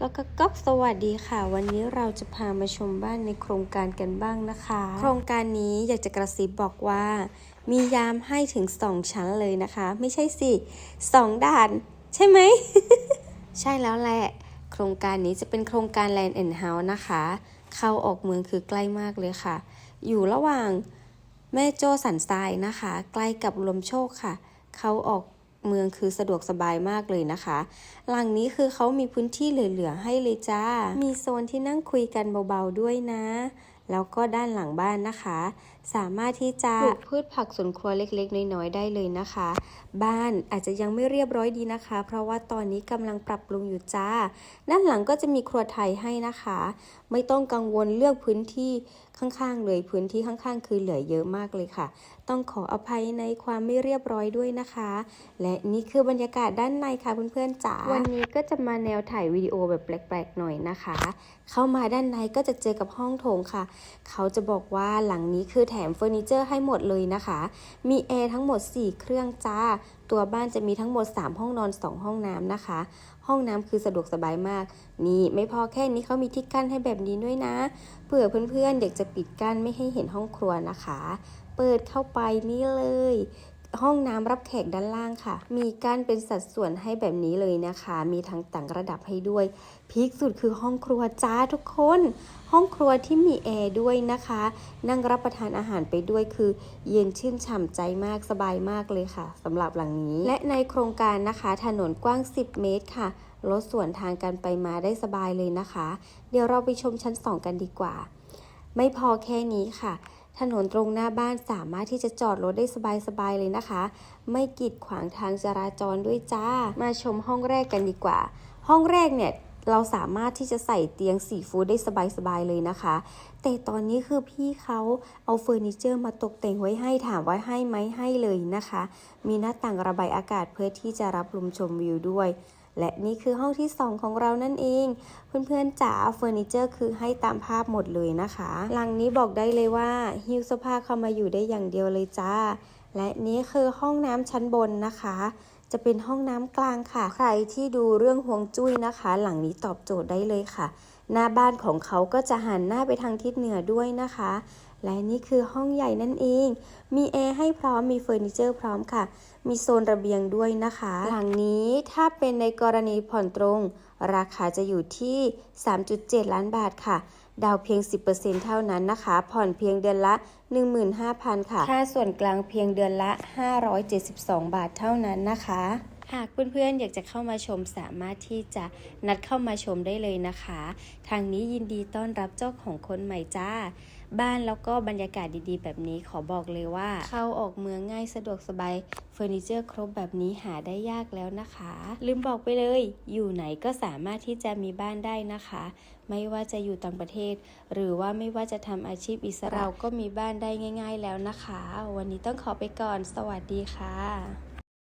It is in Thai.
ก็ก็ก็สวัสดีค่ะ วันนี้เราจะพามาชมบ้านในโครงการกันบ้างนะคะ โครงการนี้อยากจะกระซิบบอกว่า มียามให้ถึง2ชั้นเลยนะคะ ไม่ใช่สิ2ด่าน ใช่ไหม ใช่แล้วแหละ โครงการนี้จะเป็นโครงการ Land and House นะคะ เข้าออกเมืองคือใกล้มากเลยค่ะ อยู่ระหว่างแม่โจ้สันทรายนะคะ ใกล้กับลมโชคค่ะ เข้าออก เมืองคือสะดวกสบายมากเลยนะคะ หลังนี้คือเขามีพื้นที่เหลือๆให้เลยจ้า มีโซนที่นั่งคุยกันเบาๆด้วยนะ แล้วก็ด้านหลังบ้านนะคะ สามารถที่จะปลูกพืชผักสวนครัวเล็กๆ น้อยๆได้เลยนะคะ บ้านอาจจะยังไม่เรียบร้อยดีนะคะ เพราะว่าตอนนี้กำลังปรับปรุงอยู่จ้า ด้านหลังก็จะมีครัวไทยให้นะคะ ไม่ต้องกังวลเลือกพื้นที่ข้างๆเลยพื้นที่ข้างๆ คือเหลือเยอะมากเลยค่ะ ต้องขออภัยในความไม่เรียบร้อยด้วยนะคะ และนี่คือบรรยากาศด้านในค่ะเพื่อนๆจ๋าวันนี้ก็จะมาแนวถ่ายวิดีโอแบบแปลกๆหน่อยนะคะ เข้ามาด้านในก็จะเจอกับห้องโถงค่ะเขาจะบอกว่าหลังนี้คือแถมเฟอร์นิเจอร์ให้หมดเลยนะคะ มีแอร์ทั้งหมด 4 เครื่องจ้า ตัวบ้านจะมีทั้งหมด 3 ห้องนอน 2 ห้องน้ำนะคะ ห้องน้ำคือสะดวกสบายมาก นี่ไม่พอแค่นี้เขามีที่กั้นให้แบบนี้ด้วยนะ เผื่อเพื่อนๆอยากจะปิดกั้นไม่ให้เห็นห้องครัวนะคะ เปิดเข้าไปนี่เลย ห้องน้ำรับแขกด้านล่างค่ะ มีกั้นเป็นสัดส่วนให้แบบนี้เลยนะคะ มีทั้งต่างระดับให้ด้วยพีคสุดคือห้องครัวจ้าทุกคน ห้องครัวที่มีแอร์ด้วยนะคะ นั่งรับประทานอาหารไปด้วยคือ เย็นชื่นฉ่ำใจมากสบายมากเลยค่ะสำหรับหลังนี้ และในโครงการนะคะ ถนนกว้าง 10 เมตรค่ะรถสวนทางกันไปมาได้สบายเลยนะคะ เดี๋ยวเราไปชมชั้น 2 กันดีกว่า ไม่พอแค่นี้ค่ะ ถนนตรงหน้าบ้านสามารถที่จะจอดรถได้สบายๆเลยนะคะ ไม่กีดขวางทางจราจรด้วยจ้า มาชมห้องแรกกันดีกว่า ห้องแรกเนี่ยเราสามารถที่จะใส่เตียงสีฟูได้สบายๆเลยนะคะ แต่ตอนนี้คือพี่เขาเอาเฟอร์นิเจอร์มาตกแต่งไว้ให้ถามว่าให้ไหมให้เลยนะคะ มีหน้าต่างระบายอากาศเพื่อที่จะรับลมชมวิวด้วย และนี่คือห้องที่ 2 ของเรานั่นเอง เพื่อนๆจ๋าเฟอร์นิเจอร์คือให้ตามภาพหมดเลยนะคะหลังนี้บอกได้เลยว่าฮิวสภาเข้ามาอยู่ได้อย่างเดียวเลยจ้า และนี่คือห้องน้ำชั้นบนนะคะจะเป็นห้องน้ำกลางค่ะ ใครที่ดูเรื่องห่วงจุ้ยนะคะ หลังนี้ตอบโจทย์ได้เลยค่ะ หน้าบ้านของเขาก็จะหันหน้าไปทางทิศเหนือด้วยนะคะ และนี่คือห้องใหญ่นั่นเอง มีแอร์ให้พร้อม มีเฟอร์นิเจอร์พร้อมค่ะ มีโซนระเบียงด้วยนะคะ หลังนี้ถ้าเป็นในกรณีผ่อนตรง ราคาจะอยู่ที่ 3.7 ล้านบาทค่ะดาวเพียง 10%เท่านั้นนะคะ ผ่อนเพียงเดือนละ 15,000 ค่ะ ค่าส่วนกลางเพียงเดือนละ 572 บาทเท่านั้นนะคะ หากเพื่อนๆอยากจะเข้ามาชมสามารถที่จะนัดเข้ามาชมได้เลยนะคะ ทางนี้ยินดีต้อนรับเจ้าของคนใหม่จ้า บ้านแล้วก็บรรยากาศดีๆ แบบนี้ขอบอกเลยว่า เข้าออกเมืองง่ายสะดวกสบายเฟอร์นิเจอร์ครบแบบนี้หาได้ยากแล้วนะคะ ลืมบอกไปเลย อยู่ไหนก็สามารถที่จะมีบ้านได้นะคะ ไม่ว่าจะอยู่ต่างประเทศ หรือว่าไม่ว่าจะทำอาชีพอิสระเราก็มีบ้านได้ง่าย ๆ แล้วนะคะ วันนี้ต้องขอไปก่อน สวัสดีค่ะ